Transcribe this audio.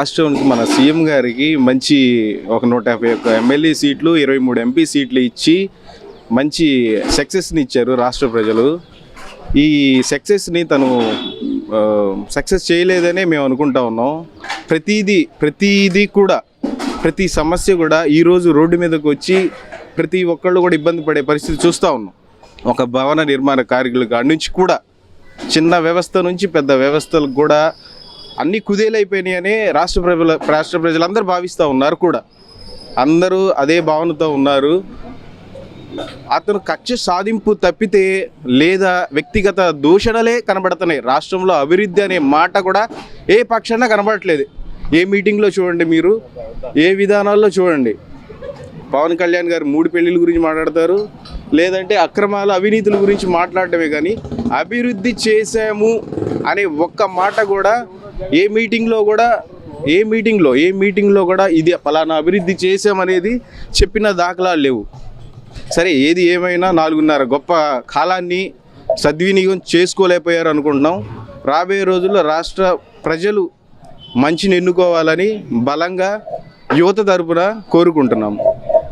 రాష్ట్రానికి మన సీఎం గారికి మంచి ఒక నూట యాభై ఒక్క ఎమ్మెల్యే సీట్లు ఇరవై మూడు ఎంపీ సీట్లు ఇచ్చి మంచి సక్సెస్ని ఇచ్చారు రాష్ట్ర ప్రజలు. ఈ సక్సెస్ని తను సక్సెస్ చేయలేదనే మేము అనుకుంటా ఉన్నాం. ప్రతిదీ ప్రతిదీ కూడా ప్రతి సమస్య కూడా ఈరోజు రోడ్డు మీదకు వచ్చి ప్రతి ఒక్కళ్ళు కూడా ఇబ్బంది పడే పరిస్థితి చూస్తూ ఉన్నాం. ఒక భవన నిర్మాణ కార్మికుల కాడి నుంచి కూడా చిన్న వ్యవస్థ నుంచి పెద్ద వ్యవస్థలకు కూడా అన్ని కుదేలైపోయినాయని రాష్ట్ర ప్రజల రాష్ట్ర ప్రజలందరూ భావిస్తూ ఉన్నారు కూడా. అందరూ అదే భావనతో ఉన్నారు. అతను కక్ష సాధింపు తప్పితే లేదా వ్యక్తిగత దూషణలే కనబడుతున్నాయి. రాష్ట్రంలో అభివృద్ధి అనే మాట కూడా ఏ పక్షాన కనబడట్లేదు. ఏ మీటింగ్లో చూడండి మీరు ఏ విధానాల్లో చూడండి. పవన్ కళ్యాణ్ గారు మూడు పెళ్ళిళ్ళ గురించి మాట్లాడతారు లేదంటే అక్రమాల అవినీతుల గురించి మాట్లాడటమే కానీ అభివృద్ధి చేశాము అనే ఒక్క మాట కూడా ఏ మీటింగ్లో కూడా ఏ మీటింగ్లో ఏ మీటింగ్లో కూడా ఇది ఫలానా అభివృద్ధి చేశామనేది చెప్పిన దాఖలాలు లేవు. సరే ఏది ఏమైనా నాలుగున్నర గొప్ప కాలాన్ని సద్వినియోగం చేసుకోలేకపోయారు అనుకుంటున్నాం. రాబోయే రోజుల్లో రాష్ట్ర ప్రజలు మంచిని ఎన్నుకోవాలని బలంగా యువత తరపున కోరుకుంటున్నాం.